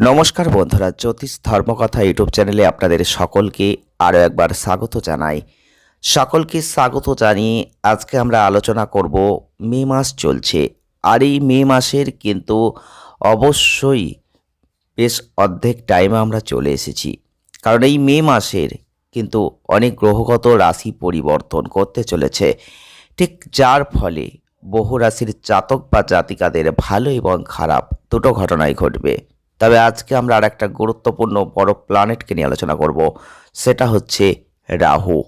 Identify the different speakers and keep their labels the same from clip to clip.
Speaker 1: নমস্কার বন্ধুরা, জ্যোতিষ ধর্মকথা ইউটিউব চ্যানেলে আপনাদের সকলকে আরও একবার স্বাগত জানাই। সকলকে স্বাগত জানিয়ে আজকে আমরা আলোচনা করব, মে মাস চলছে। আর এই মে মাসের কিন্তু অবশ্যই বেশ অর্ধেক টাইমে আমরা চলে এসেছি। কারণ এই মে মাসের কিন্তু অনেক গ্রহগত রাশি পরিবর্তন করতে চলেছে। ঠিক যার ফলে বহু রাশির জাতক বা জাতিকাদের ভালো এবং খারাপ দুটো ঘটনাই ঘটবে। তবে আজকে আমরা আর একটা গুরুত্বপূর্ণ বড় প্ল্যানেটকে নিয়ে আলোচনা করব, সেটা হচ্ছে রাহু।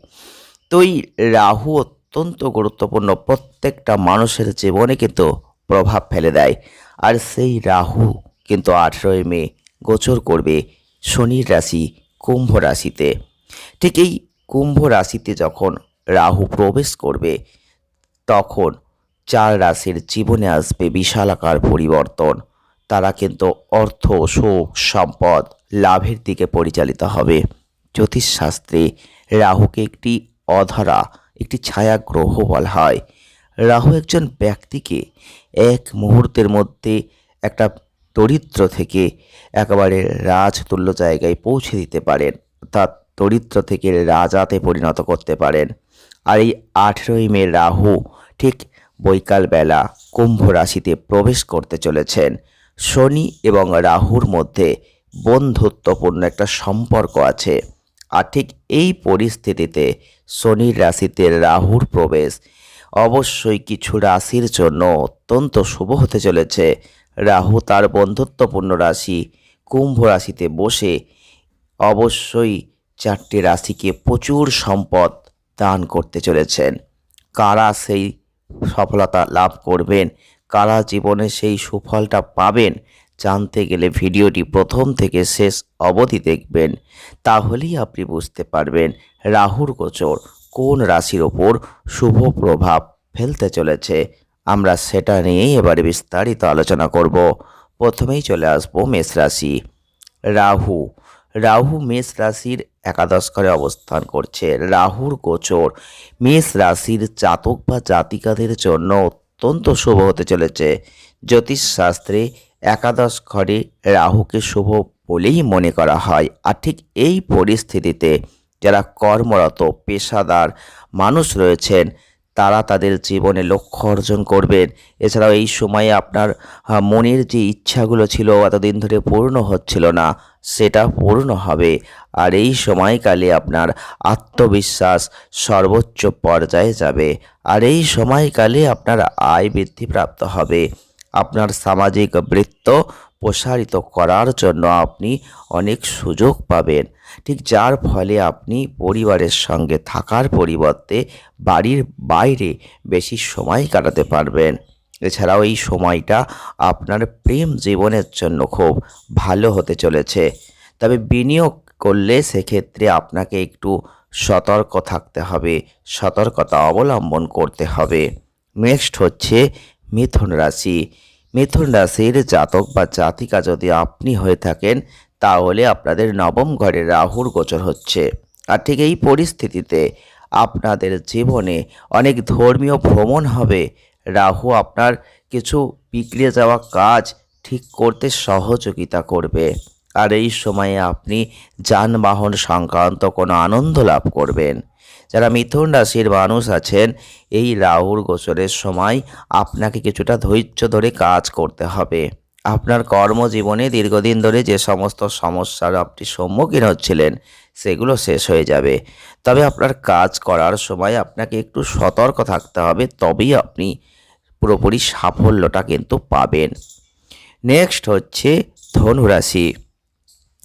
Speaker 1: তো এই রাহু অত্যন্ত গুরুত্বপূর্ণ প্রত্যেকটা মানুষের জীবনে কিন্তু প্রভাব ফেলে দেয়। আর সেই রাহু কিন্তু আঠেরোই মে গোচর করবে শনির রাশি কুম্ভ রাশিতে। ঠিক এই কুম্ভ রাশিতে যখন রাহু প্রবেশ করবে, তখন চার রাশির জীবনে আসবে বিশালাকার পরিবর্তন। তারা কিন্তু অর্থ সুখ, সম্পদ, লাভের দিকে পরিচালিত হবে। জ্যোতিষশাস্ত্রে রাহুকে একটি অধরা, একটি ছায়া গ্রহ বলা হয়। রাহু একজন ব্যক্তিকে এক মুহূর্তের মধ্যে একটা দরিদ্র থেকে একেবারে রাজতুল্য জায়গায় পৌঁছে দিতে পারেন। অর্থাৎ দরিদ্র থেকে রাজাতে পরিণত করতে পারেন। আর এই আঠেরোই মে রাহু ঠিক বৈকালবেলা কুম্ভ রাশিতে প্রবেশ করতে চলেছেন। শনি এবং রাহুর মধ্যে বন্ধুত্বপূর্ণ একটা সম্পর্ক আছে। আর ঠিক এই পরিস্থিতিতে শনির রাশিতে রাহুর প্রবেশ অবশ্যই কিছু রাশির জন্য অত্যন্ত শুভ হতে চলেছে। রাহু তার বন্ধুত্বপূর্ণ রাশি কুম্ভ রাশিতে বসে অবশ্যই চারটি রাশিকে প্রচুর সম্পদ দান করতে চলেছেন। কারা সেই সফলতা লাভ করবেন কারা জীবনে সেই সুফলটা পাবেন জানতে গেলে ভিডিওটি প্রথম থেকে শেষ অবধি দেখবেন। তাহলেই আপনি বুঝতে পারবেন রাহুর গোচর কোন রাশির ওপর শুভ প্রভাব ফেলতে চলেছে। আমরা সেটা নিয়েই এবারে বিস্তারিত আলোচনা করব। প্রথমেই চলে আসব মেষ রাশি। রাহু। রাহু মেষ রাশির একাদশ ঘরে অবস্থান করছে। রাহুর গোচর মেষ রাশির জাতক বা জাতিকাদের জন্য অত্যন্ত শুভ হতে চলেছে। জ্যোতিষশাস্ত্রে একাদশ ঘরে রাহুকে শুভ বলেই মনে করা হয়। আর ঠিক এই পরিস্থিতিতে যারা কর্মরত, পেশাদার মানুষ রয়েছেন তারা তাদের জীবনে লক্ষ্য অর্জন করবেন। এছাড়াও এই সময়ে আপনার মনের যে ইচ্ছাগুলো ছিল এতদিন ধরে পূর্ণ হচ্ছিল না, সেটা পূর্ণ হবে। আর এই সময়কালে আপনার আত্মবিশ্বাস সর্বোচ্চ পর্যায়ে যাবে। আর এই সময়কালে আপনার আয় বৃদ্ধি প্রাপ্ত হবে। আপনার সামাজিক বৃত্ত প্রসারিত করার জন্য আপনি অনেক সুযোগ পাবেন। ঠিক যার ফলে আপনি পরিবারের সঙ্গে থাকার পরিবর্তে বাড়ির বাইরে বেশি সময় কাটাতে পারবেন। এছাড়াও এই সময়টা আপনার প্রেম জীবনের জন্য খুব ভালো হতে চলেছে। তবে বিনিয়োগ করলে সেক্ষেত্রে আপনাকে একটু সতর্ক থাকতে হবে, সতর্কতা অবলম্বন করতে হবে। নেক্সট হচ্ছে মিথুন রাশি। মিথুন রাশির জাতক বা জাতিকা যদি আপনি হয়ে থাকেন, তাহলে আপনাদের নবম ঘরে রাহুর গোচর হচ্ছে। আর ঠিক এই পরিস্থিতিতে আপনাদের জীবনে অনেক ধর্মীয় ভ্রমণ হবে। রাহু আপনার কিছু বিগড়ে যাওয়া কাজ ঠিক করতে সহযোগিতা করবে। আর এই সময়ে আপনি যানবাহন সংক্রান্ত কোনো আনন্দ লাভ করবেন। যারা মিথুন রাশির মানুষ আছেন, এই রাহুর গোচরের সময় আপনাকে কিছুটা ধৈর্য ধরে কাজ করতে হবে। আপনার কর্মজীবনে দীর্ঘদিন ধরে যে সমস্ত সমস্যার আপনি সম্মুখীন হচ্ছিলেন, সেগুলো শেষ হয়ে যাবে। তবে আপনার কাজ করার সময় আপনাকে একটু সতর্ক থাকতে হবে, তবেই আপনি পুরোপুরি সাফল্যটা কিন্তু পাবেন। নেক্সট হচ্ছে ধনুরাশি।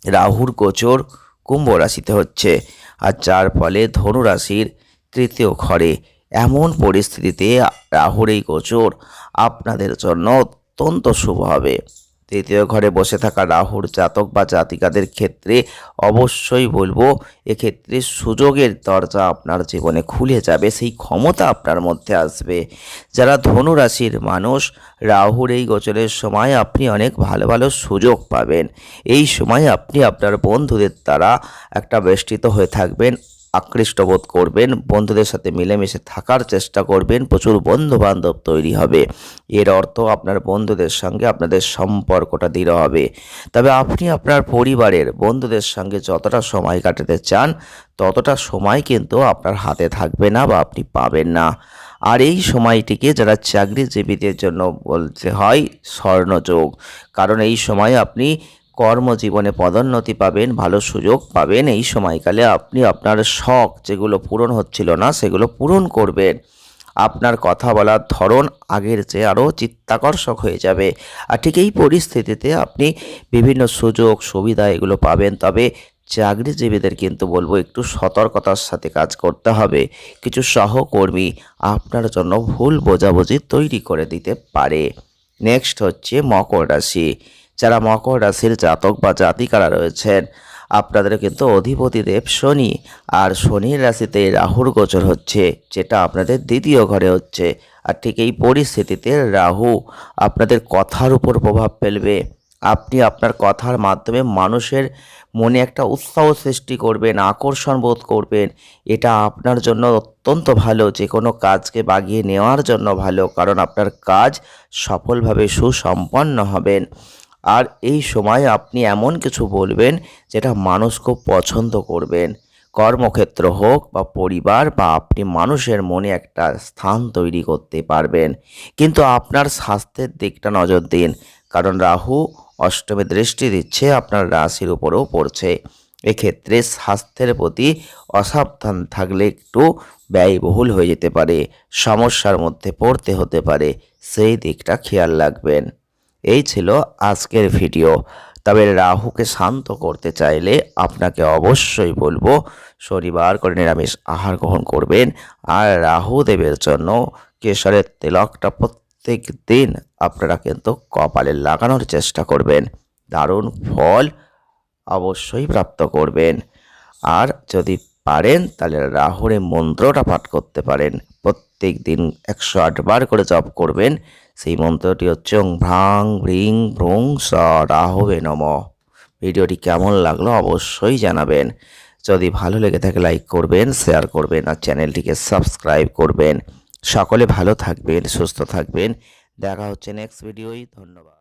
Speaker 1: রাহুর গোচর কুম্ভ রাশিতে হচ্ছে আর যার ফলে ধনুরাশির তৃতীয় ঘরে এমন পরিস্থিতিতে রাহুর এই গোচর আপনাদের জন্য অত্যন্ত শুভ হবে। তৃতীয় ঘরে বসে থাকা রাহুর জাতক বা জাতিকাদের ক্ষেত্রে অবশ্যই বলব, এক্ষেত্রে সুযোগের দরজা আপনার জীবনে খুলে যাবে, সেই ক্ষমতা আপনার মধ্যে আসবে। যারা ধনু রাশির মানুষ, রাহুর এই গোচরের সময় আপনি অনেক ভালো ভালো সুযোগ পাবেন। এই সময় আপনি আপনার বন্ধুদের দ্বারা একটা বেষ্টিত হয়ে থাকবেন। আকৃষ্ট বোধ করবেন, বন্ধুদের সাথে মিলেমিশে থাকার চেষ্টা করবেন, প্রচুর বন্ধু বান্ধব তৈরি হবে। এর অর্থ আপনার বন্ধুদের সঙ্গে আপনাদের সম্পর্কটা দৃঢ় হবে। তবে আপনি আপনার পরিবারের বন্ধুদের সঙ্গে যতটা সময় কাটাতে চান, ততটা সময় কিন্তু আপনার হাতে থাকবে না বা আপনি পাবেন না। আর এই সময়টিকে যারা চাকরিজীবীদের জন্য বলতে হয় স্বর্ণযোগ, কারণ এই সময় আপনি কর্মজীবনে পদোন্নতি পাবেন, ভালো সুযোগ পাবেন। এই সময়কালে আপনি আপনার শখ যেগুলো পূরণ হচ্ছিল না, সেগুলো পূরণ করবেন। আপনার কথা বলার ধরন আগের চেয়ে আরও চিত্তাকর্ষক হয়ে যাবে। আর ঠিক এই পরিস্থিতিতে আপনি বিভিন্ন সুযোগ, সুবিধা এগুলো পাবেন। তবে চাকরিজীবীদের কিন্তু বলব একটু সতর্কতার সাথে কাজ করতে হবে। কিছু সহকর্মী আপনার জন্য ভুল বোঝাবুঝি তৈরি করে দিতে পারে। নেক্সট হচ্ছে মকর রাশি। যারা মকর রাশির জাতক বা জাতিকারা রয়েছেন, আপনাদের কিন্তু অধিপতি দেব শনি আর শনির রাশিতে রাহুর গোচর হচ্ছে, যেটা আপনাদের দ্বিতীয় ঘরে হচ্ছে। আর ঠিক এই পরিস্থিতিতে রাহু আপনাদের কথার উপর প্রভাব ফেলবে। আপনি আপনার কথার মাধ্যমে মানুষের মনে একটা উৎসাহ সৃষ্টি করবেন, আকর্ষণ বোধ করবেন। এটা আপনার জন্য অত্যন্ত ভালো যে কোনো কাজকে বাগিয়ে নেওয়ার জন্য ভালো, কারণ আপনার কাজ সফলভাবে সুসম্পন্ন হবেন। আর এই সময় আপনি এমন কিছু বলবেন যেটা মানুষ খুব পছন্দ করবেন। কর্মক্ষেত্র হোক বা পরিবার বা আপনি মানুষের মনে একটা স্থান তৈরি করতে পারবেন। কিন্তু আপনার স্বাস্থ্যের দিকটা নজর দিন। কারণ রাহু অষ্টমে দৃষ্টি দিচ্ছে, আপনার রাশির উপরেও পড়ছে। এক্ষেত্রে স্বাস্থ্যের প্রতি অসাবধান থাকলে একটু ব্যয়বহুল হয়ে যেতে পারে। সমস্যার মধ্যে পড়তে হতে পারে। সেই দিকটা খেয়াল রাখবেন। এই ছিল আজকের ভিডিও। তবে রাহুকে শান্ত করতে চাইলে আপনাকে অবশ্যই বলব, শনিবার করে নিরামিষ আহার গ্রহণ করবেন। আর রাহু দেবের জন্য কেশরের তেলকটা প্রত্যেক দিন আপনারা কিন্তু কপালে লাগানোর চেষ্টা করবেন। দারুণ ফল অবশ্যই প্রাপ্ত করবেন। আর যদি পারেন, তাহলে রাহুরে মন্ত্রটা পাঠ করতে পারেন। প্রত্যেক দিন একশো আটবার করে জপ করবেন। সেই মন্ত্রটি হচ্ছে ওং ভ্রাং ভ্রিং ভ্রুং স রাহবে নম। ভিডিওটি কেমন লাগল অবশ্যই জানাবেন। যদি ভালো লেগে থাকে লাইক করবেন, শেয়ার করবেন আর চ্যানেলটিকে সাবস্ক্রাইব করবেন। সকলে ভালো থাকবেন, সুস্থ থাকবেন। দেখা হচ্ছে নেক্সট ভিডিওই ধন্যবাদ।